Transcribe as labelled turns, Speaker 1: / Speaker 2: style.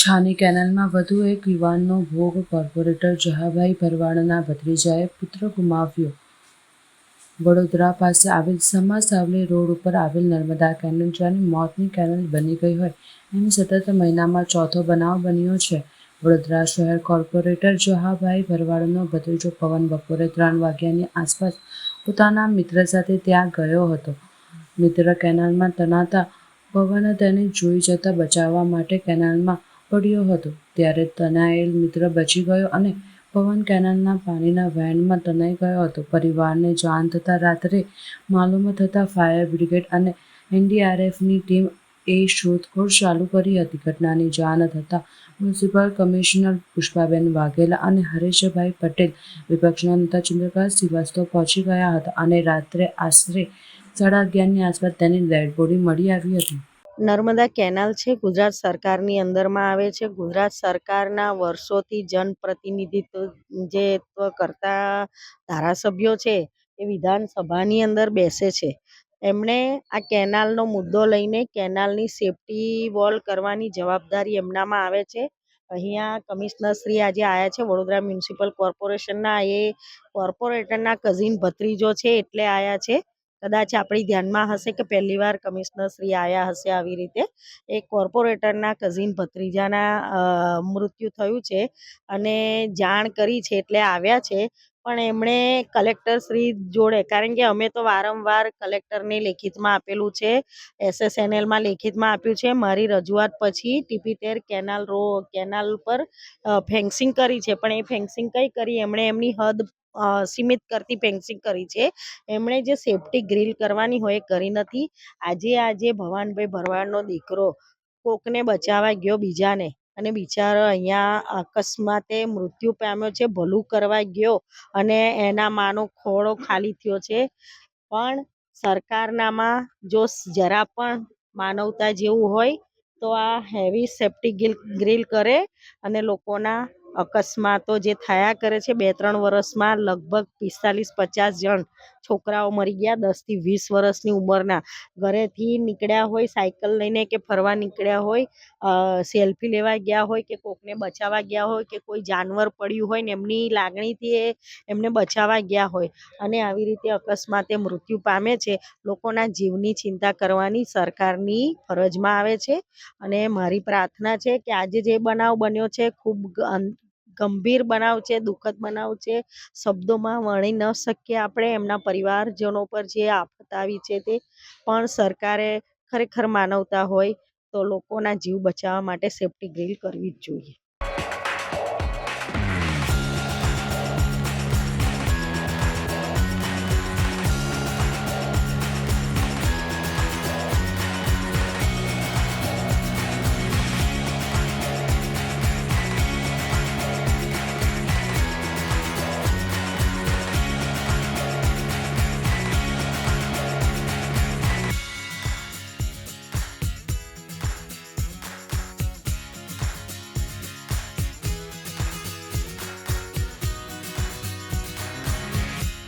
Speaker 1: છાની કેનાલમાં વધુ એક યુવાનનો ભોગ કોર્પોરેટર જહાભાઈ ભરવાડના ભત્રીજાએ પુત્ર ગુમાવ્યો. વડોદરા પાસે આવેલ સમા સાવલી રોડ ઉપર આવેલ નર્મદા કેનલ જેની મોતની કેનલ બની ગઈ હોય એમ સતત મહિનામાં ચોથો બનાવ બન્યો છે. વડોદરા શહેર કોર્પોરેટર જહાભાઈ ભરવાડનો ભત્રીજો પવન બપોરે ત્રણ વાગ્યાની આસપાસ પોતાના મિત્ર સાથે ત્યાં ગયો હતો. મિત્ર કેનાલમાં તણાતા પવન તેને જોઈ જતા બચાવવા માટે કેનાલમાં પડ્યો હતો. ત્યારે તનાયેલ મિત્ર બચી ગયો અને પવન કેનાલના પાણીના વેનમાં તણાઈ ગયો હતો. પરિવારને જાણ થતાં રાત્રે માલુમ થતાં ફાયર બ્રિગેડ અને એનડીઆરએફની ટીમ એ શોધખોળ ચાલુ કરી હતી. ઘટનાની જાણ થતાં મ્યુનિસિપલ કમિશનર પુષ્પાબેન વાઘેલા અને હરેશભાઈ પટેલ વિપક્ષના નેતા ચંદ્રકાંત શ્રીવાસ્તવ પહોંચી ગયા હતા અને રાત્રે આશરે સાડા અગિયારની આસપાસ તેની ડેડ બોડી મળી આવી હતી.
Speaker 2: નર્મદા કેનાલ છે, ગુજરાત સરકારની અંદરમાં આવે છે. ગુજરાત સરકારના વર્ષોથી જનપ્રતિનિધિત્વ જે કરતા ધારાસભ્યો છે, એ વિધાનસભાની અંદર બેસે છે. એમણે આ કેનાલનો મુદ્દો લઈને કેનાલની સેફટી વોલ કરવાની જવાબદારી એમનામાં આવે છે. અહીંયા કમિશનર શ્રી આજે આવ્યા છે, વડોદરા મ્યુનિસિપલ કોર્પોરેશનના. એ કોર્પોરેટરના કઝિન ભત્રીજો છે, એટલે આવ્યા છે. કદાચ આપણી ધ્યાનમાં હશે કે પહેલી વાર કમિશનર શ્રી આવ્યા હશે આવી રીતે. એ કોર્પોરેટરના કઝિન ભત્રીજાના મૃત્યુ થયું છે અને જાણ કરી છે એટલે આવ્યા છે. પણ એમણે કલેક્ટર શ્રી જોડે, કારણ કે અમે તો વારંવાર કલેક્ટરને લેખિતમાં આપેલું છે એસએસએનએલમાં લેખિતમાં આપ્યું છે. મારી રજૂઆત પછી ટીપી તેર કેનાલ રો, કેનાલ પર ફેન્સિંગ કરી છે. પણ એ ફેન્સિંગ કઈ કરી? એમણે એમની હદ સીમિત કરતી ફેન્સિંગ કરી છે. એમણે જે સેફટી ગ્રીલ કરવાની હોય એ કરી નથી. આજે આજે ભવાનભાઈ ભરવાડનો દીકરો કોકને બચાવવા ગયો બીજાને અને બિચારો અહીંયા અકસ્માતે મૃત્યુ પામ્યો છે, ભલું કરવા ગયો અને એના માનો ખોળો ખાલી થયો છે. પણ સરકારનામાં જો જરા પણ માનવતા જેવું હોય તો આ હેવી સેફટી ગ્રીલ કરે અને લોકોના અકસ્માતો જે થયા કરે છે બે ત્રણ વર્ષમાં લગભગ પિસ્તાલીસ પચાસ જણ છોકરાઓ મરી ગયા, દસથી વીસ વર્ષની ઉંમરના. ઘરેથી નીકળ્યા હોય, સાયકલ લઈને કે ફરવા નીકળ્યા હોય સેલ્ફી લેવા ગયા હોય કે કોકને બચાવવા ગયા હોય કે કોઈ જાનવર પડ્યું હોય ને એમની લાગણીથી એ એમને બચાવવા ગયા હોય. અને આવી રીતે અકસ્માતે મૃત્યુ પામે છે. લોકોના જીવની ચિંતા કરવાની સરકારની ફરજમાં આવે છે. અને મારી પ્રાર્થના છે કે આજે જે બનાવ બન્યો છે, ખૂબ ગંભીર બનાવ છે, દુઃખદ બનાવ છે. શબ્દોમાં વર્ણી ન શકીએ આપણે એમના પરિવારજનો પર જે આફત આવી છે તે પણ સરકારે ખરેખર માનવતા હોય તો લોકોના જીવ બચાવવા માટે સેફ્ટી ગ્રીલ કરવી જ જોઈએ.